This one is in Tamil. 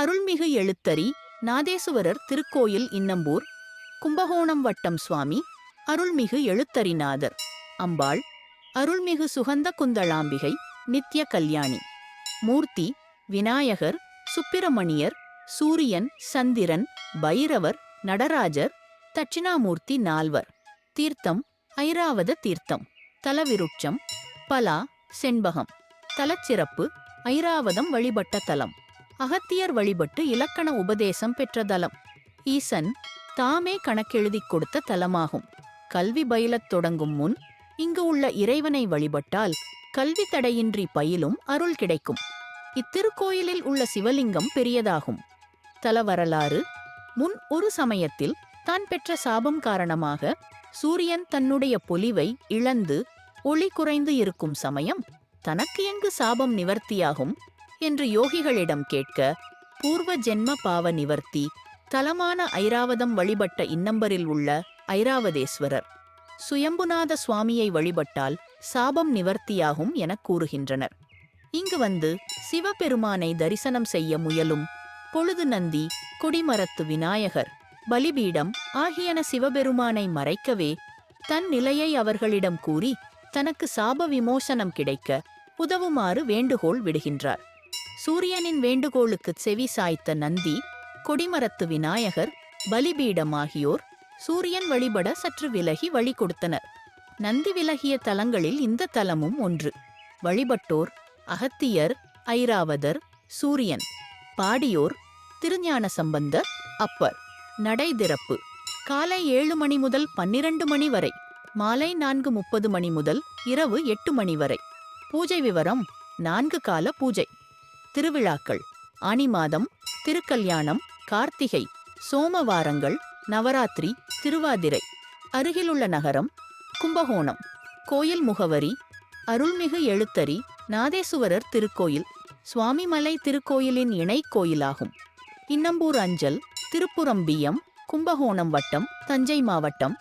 அருள்மிகு எழுத்தரி நாதேசுவரர் திருக்கோயில் இன்னம்பூர் கும்பகோணம் வட்டம் சுவாமி அருள்மிகு எழுத்தரிநாதர் அம்பாள் அருள்மிகு சுகந்த குந்தளாம்பிகை நித்ய கல்யாணி. மூர்த்தி விநாயகர் சுப்பிரமணியர் சூரியன் சந்திரன் பைரவர் நடராஜர் தட்சிணாமூர்த்தி நால்வர். தீர்த்தம் ஐராவத தீர்த்தம். தலவிருட்சம் பலா செண்பகம். தலச்சிறப்பு ஐராவதம் வழிபட்ட தலம். அகத்தியர் வழிபட்டு இலக்கண உபதேசம் பெற்ற தலம் ஈசன் தாமே கணக்கெழுதிக் கொடுத்த தலமாகும். கல்வி பயிலத் தொடங்கும் முன் இங்கு உள்ள இறைவனை வழிபட்டால் கல்வி தடையின்றி பயிலும் அருள் கிடைக்கும். இத்திருக்கோயிலில் உள்ள சிவலிங்கம் பெரியதாகும். தல வரலாறு முன் ஒரு சமயத்தில் தான் பெற்ற சாபம் காரணமாக சூரியன் தன்னுடைய பொலிவை இழந்து ஒளி குறைந்து இருக்கும் சமயம் தனக்கு எங்கு சாபம் நிவர்த்தியாகும்? என்று யோகிகளிடம் கேட்க பூர்வ ஜென்ம பாவ நிவர்த்தி தலமான ஐராவதம் வழிபட்ட இன்னம்பரில் உள்ள ஐராவதேஸ்வரர் சுயம்புநாத சுவாமியை வழிபட்டால் சாபம் நிவர்த்தியாகும் எனக் கூறுகின்றனர். இங்கு வந்து சிவபெருமானை தரிசனம் செய்ய முயலும் பொழுது நந்தி குடிமரத்து விநாயகர் பலிபீடம் ஆகியன சிவபெருமானை மறைக்கவே தன் நிலையை அவர்களிடம் கூறி தனக்கு சாப விமோசனம் கிடைக்க உதவுமாறு வேண்டுகோள் விடுகின்றார். சூரியனின் வேண்டுகோளுக்கு செவி சாய்த்த நந்தி கொடிமரத்து விநாயகர் பலிபீடம் ஆகியோர் சூரியன் வழிபட சற்று விலகி வழி கொடுத்தனர். நந்தி விலகிய தலங்களில் இந்த தலமும் ஒன்று. வழிபட்டோர் அகத்தியர் ஐராவதர் சூரியன். பாடியோர் திருஞான சம்பந்தர் அப்பர். நடை திறப்பு காலை ஏழு மணி முதல் பன்னிரண்டு மணி வரை மாலை நான்கு முப்பது மணி முதல் இரவு எட்டு மணி வரை. பூஜை விவரம் நான்கு கால பூஜை. திருவிழாக்கள் ஆனி மாதம் திருக்கல்யாணம் கார்த்திகை சோமவாரங்கள் நவராத்திரி திருவாதிரை. அருகிலுள்ள நகரம் கும்பகோணம். கோயில் முகவரி அருள்மிகு எழுத்தரி நாதேசுவரர் திருக்கோயில் சுவாமிமலை திருக்கோயிலின் இணை கோயிலாகும். இன்னம்பூர் அஞ்சல் திருப்புரம்பியம் கும்பகோணம் வட்டம் தஞ்சை மாவட்டம்